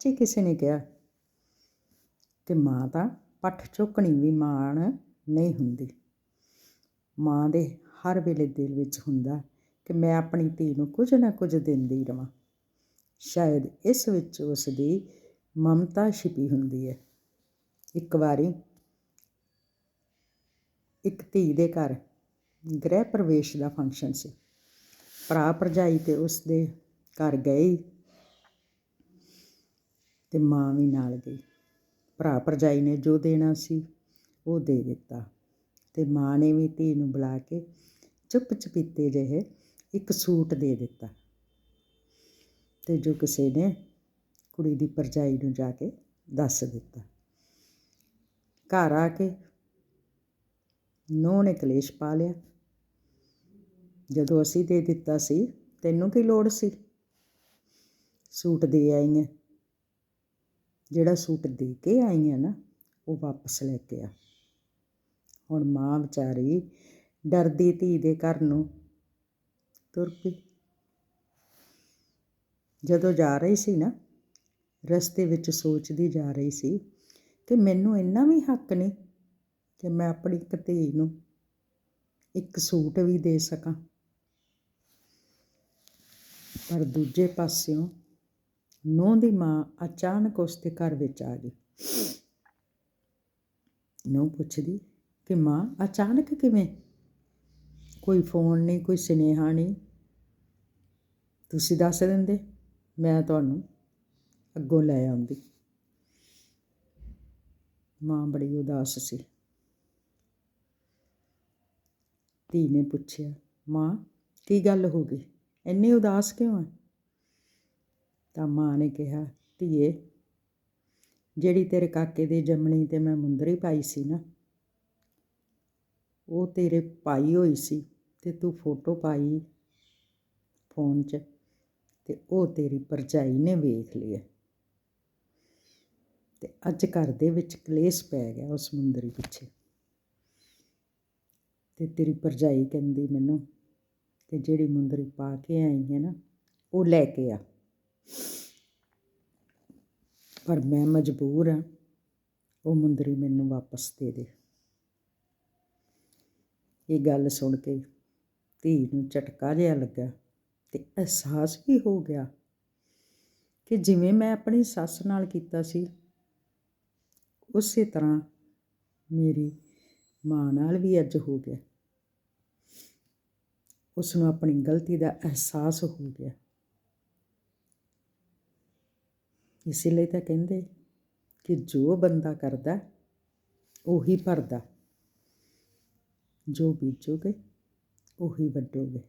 ਸੱਚੇ ਕਿਸੇ ਨੇ ਕਿਹਾ। ਕਿ ਮਾਂ ਤਾਂ ਪੱਠ ਚੁੱਕਣੀ ਵੀ ਮਾਣ ਨਹੀਂ ਹੁੰਦੀ। ਮਾਂ ਦੇ ਹਰ ਵੇਲੇ ਦਿਲ ਵਿੱਚ ਹੁੰਦਾ ਕਿ ਮੈਂ ਆਪਣੀ ਧੀ ਨੂੰ ਕੁਝ ਨਾ ਕੁਝ ਦਿੰਦੀ ਰਵਾਂ। ਸ਼ਾਇਦ ਇਸ ਵਿੱਚ ਉਸ ਦੀ ਮਮਤਾ ਛਿਪੀ ਹੁੰਦੀ ਹੈ। ਇੱਕ ਵਾਰੀ ਇੱਕ ਧੀ ਦੇ ਘਰ ਗ੍ਰਹਿ ਪ੍ਰਵੇਸ਼ ਦਾ ਫੰਕਸ਼ਨ ਸੀ। ਭਰਾ ਭਰਜਾਈ ਤੇ ਉਸ ਦੇ ਘਰ ਗਏ। ਅਤੇ ਮਾਂ ਵੀ ਨਾਲ ਗਈ। ਭਰਾ ਭਰਜਾਈ ਨੇ ਜੋ ਦੇਣਾ ਸੀ, ਉਹ ਦੇ ਦਿੱਤਾ ਅਤੇ ਮਾਂ ਨੇ ਵੀ ਧੀ ਨੂੰ ਬੁਲਾ ਕੇ ਚੁੱਪ ਚਪੀਤੇ ਜਿਹੇ ਇੱਕ ਸੂਟ ਦੇ ਦਿੱਤਾ। ਅਤੇ ਜੋ ਕਿਸੇ ਨੇ ਕੁੜੀ ਦੀ ਭਰਜਾਈ ਨੂੰ ਜਾ ਕੇ ਦੱਸ ਦਿੱਤਾ। ਘਰ ਆ ਕੇ ਨੂੰਹ ਨੇ ਕਲੇਸ਼ ਪਾ ਲਿਆ। ਜਦੋਂ ਅਸੀਂ ਦੇ ਦਿੱਤਾ ਸੀ, ਤੈਨੂੰ ਕੀ ਲੋੜ ਸੀ? ਸੂਟ ਦੇ ਆਈ ਹੈ ਜਿਹੜਾ ਸੂਟ ਦੇ ਕੇ ਆਈ ਹਾਂ ਨਾ, ਉਹ ਵਾਪਸ ਲੈ ਕੇ ਆ। ਹੁਣ ਮਾਂ ਵਿਚਾਰੀ ਡਰਦੀ ਧੀ ਦੇ ਘਰ ਨੂੰ ਤੁਰ ਪਈ। ਜਦੋਂ ਜਾ ਰਹੀ ਸੀ ਨਾ, ਰਸਤੇ ਵਿੱਚ ਸੋਚਦੀ ਜਾ ਰਹੀ ਸੀ ਕਿ ਮੈਨੂੰ ਇੰਨਾ ਵੀ ਹੱਕ ਨਹੀਂ ਕਿ ਮੈਂ ਆਪਣੀ ਇੱਕ ਧੀ ਨੂੰ ਇੱਕ ਸੂਟ ਵੀ ਦੇ ਸਕਾਂ। ਪਰ ਦੂਜੇ ਪਾਸਿਓਂ ਨੂੰਹ ਦੀ ਮਾਂ ਅਚਾਨਕ ਉਸ ਦੇ ਘਰ ਵਿੱਚ ਆ ਗਈ। ਨੂੰਹ ਪੁੱਛਦੀ, ਕਿ ਮਾਂ, ਅਚਾਨਕ ਕਿਵੇਂ? ਕੋਈ ਫੋਨ ਨਹੀਂ, ਕੋਈ ਸੁਨੇਹਾ ਨਹੀਂ। ਤੁਸੀਂ ਦੱਸ ਦਿੰਦੇ, ਮੈਂ ਤੁਹਾਨੂੰ ਅੱਗੋਂ ਲੈ ਆਉਂਦੀ। ਮਾਂ ਬੜੀ ਉਦਾਸ ਸੀ। ਧੀ ਨੇ ਪੁੱਛਿਆ, ਮਾਂ, ਕੀ ਗੱਲ ਹੋ ਗਈ? ਇੰਨੀ ਉਦਾਸ ਕਿਉਂ ਹੈ? ਤਾਂ ਮਾਂ ਨੇ ਕਿਹਾ, ਧੀਏ, ਜਿਹੜੀ ਤੇਰੇ ਕਾਕੇ ਦੇ ਜੰਮਣੀ ਤੇ ਮੈਂ ਮੁੰਦਰੀ ਪਾਈ ਸੀ ਨਾ, ਉਹ ਤੇਰੇ ਪਾਈ ਹੋਈ ਸੀ ਤੇ ਤੂੰ ਫੋਟੋ ਪਾਈ ਫੋਨ 'ਚ ਤੇ ਉਹ ਤੇਰੀ ਭਰਜਾਈ ਨੇ ਵੇਖ ਲਿਆ। ਤੇ ਅੱਜ ਘਰ ਦੇ ਵਿੱਚ ਕਲੇਸ਼ ਪੈ ਗਿਆ ਉਸ ਮੁੰਦਰੀ ਪਿੱਛੇ। ਤੇ ਤੇਰੀ ਭਰਜਾਈ ਕਹਿੰਦੀ ਮੈਨੂੰ ਕਿ ਜਿਹੜੀ ਮੁੰਦਰੀ ਪਾ ਕੇ ਆਈ ਹੈ ਨਾ, ਉਹ ਲੈ ਕੇ ਆ। ਪਰ ਮੈਂ ਮਜਬੂਰ ਹਾਂ, ਉਹ ਮੁੰਦਰੀ ਮੈਨੂੰ ਵਾਪਸ ਦੇ ਦੇ। ਇਹ ਗੱਲ ਸੁਣ ਕੇ ਧੀ ਨੂੰ ਝਟਕਾ ਜਿਹਾ ਲੱਗਾ ਤੇ ਅਹਿਸਾਸ ਵੀ ਹੋ ਗਿਆ ਕਿ ਜਿਵੇਂ ਮੈਂ ਆਪਣੀ ਸੱਸ ਨਾਲ ਕੀਤਾ ਸੀ, ਉਸੇ ਤਰ੍ਹਾਂ ਮੇਰੀ ਮਾਂ ਨਾਲ ਵੀ ਅੱਜ ਹੋ ਗਿਆ। ਉਸ ਨੂੰ ਆਪਣੀ ਗਲਤੀ ਦਾ ਅਹਿਸਾਸ ਹੋ ਗਿਆ। ਇਸੇ ਲਈ ਤਾਂ ਕਹਿੰਦੇ ਕਿ ਜੋ ਬੰਦਾ ਕਰਦਾ ਉਹੀ ਭਰਦਾ। ਜੋ ਬੀਜੋਗੇ ਉਹੀ ਵੱਢੋਗੇ।